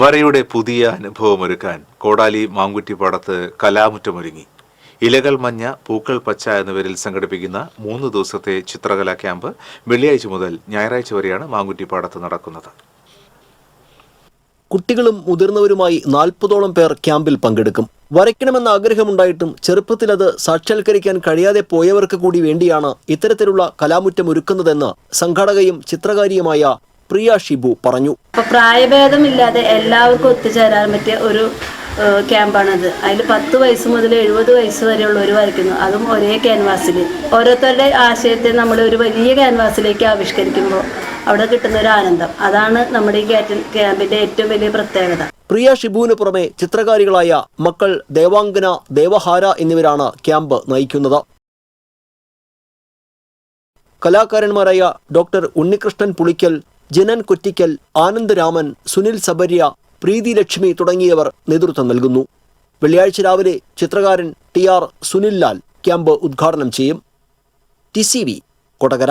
വരയുടെ പുതിയ അനുഭവമൊരുക്കാൻ കോടാലി മാങ്കുറ്റിപ്പാടത്ത് കലാമുറ്റമൊരുങ്ങി. ഇലകൾ മഞ്ഞ പൂക്കൾ പച്ച എന്നിവരിൽ സംഘടിപ്പിക്കുന്ന മൂന്ന് ദിവസത്തെ ചിത്രകലാ ക്യാമ്പ് വെള്ളിയാഴ്ച മുതൽ ഞായറാഴ്ച വരെയാണ് മാങ്കുറ്റിപ്പാടത്ത് നടക്കുന്നത്. കുട്ടികളും മുതിർന്നവരുമായി നാൽപ്പതോളം പേർ ക്യാമ്പിൽ പങ്കെടുക്കും. വരയ്ക്കണമെന്ന ആഗ്രഹമുണ്ടായിട്ടും ചെറുപ്പത്തിൽ അത് സാക്ഷാത്കരിക്കാൻ കഴിയാതെ പോയവർക്ക് കൂടി വേണ്ടിയാണ് ഇത്തരത്തിലുള്ള കലാമുറ്റം ഒരുക്കുന്നതെന്ന് സംഘാടകയും ചിത്രകാരിയുമായ പ്രിയ ഷിബു പറഞ്ഞു. പ്രായഭേദമില്ലാതെ എല്ലാവർക്കും ഒത്തുചേരാൻ പറ്റിയ ഒരു ക്യാമ്പാണത്. അതിൽ പത്ത് വയസ്സ് മുതൽ എഴുപത് വയസ്സ് വരെയുള്ളവർ വരയ്ക്കുന്നു. അതും ഒരേ ക്യാൻവാസിൽ ഓരോരുത്തരുടെ ആശയത്തെ നമ്മൾ ഒരു വലിയ ക്യാൻവാസിലേക്ക് ആവിഷ്കരിക്കുമ്പോൾ അവിടെ കിട്ടുന്ന ഒരു ആനന്ദം. അതാണ് നമ്മുടെ ഈ ക്യാമ്പിന്റെ ഏറ്റവും വലിയ പ്രത്യേകത. പ്രിയ ഷിബുവിന് പുറമെ ചിത്രകാരികളായ മക്കൾ ദേവാംഗന ദേവഹാര എന്നിവരാണ് ക്യാമ്പ് നയിക്കുന്നത്. കലാകാരന്മാരായ ഡോക്ടർ ഉണ്ണികൃഷ്ണൻ പുളിക്കൽ ജനൻ കൊറ്റിക്കൽ ആനന്ദരാമൻ സുനിൽ സബരിയ പ്രീതി ലക്ഷ്മി തുടങ്ങിയവർ നേതൃത്വം നൽകുന്നു. വെള്ളിയാഴ്ച രാവിലെ ചിത്രകാരൻ T R Sunil Lal camp ഉദ്ഘാടനം ചെയ്യും. T C V Kodakara.